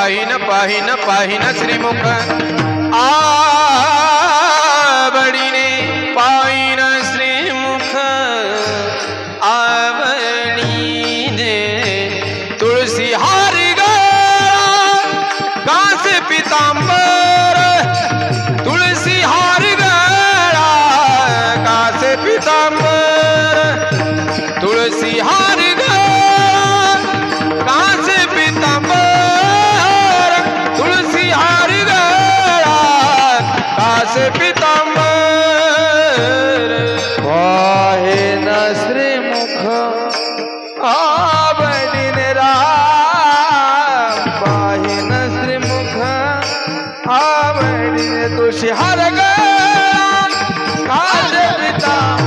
पाहिन पाहिन पाहिन श्रीमुख। आवडीने पाहिन श्रीमुख। आवडीने तुळसी हारी ग कासे पितांबर। तुळसी हार गळा कासे पितांबर। पितांबर। वाहे न श्रीमुख आवडीने राम। न श्रीमुख आवडीने तुषी हर ग पिता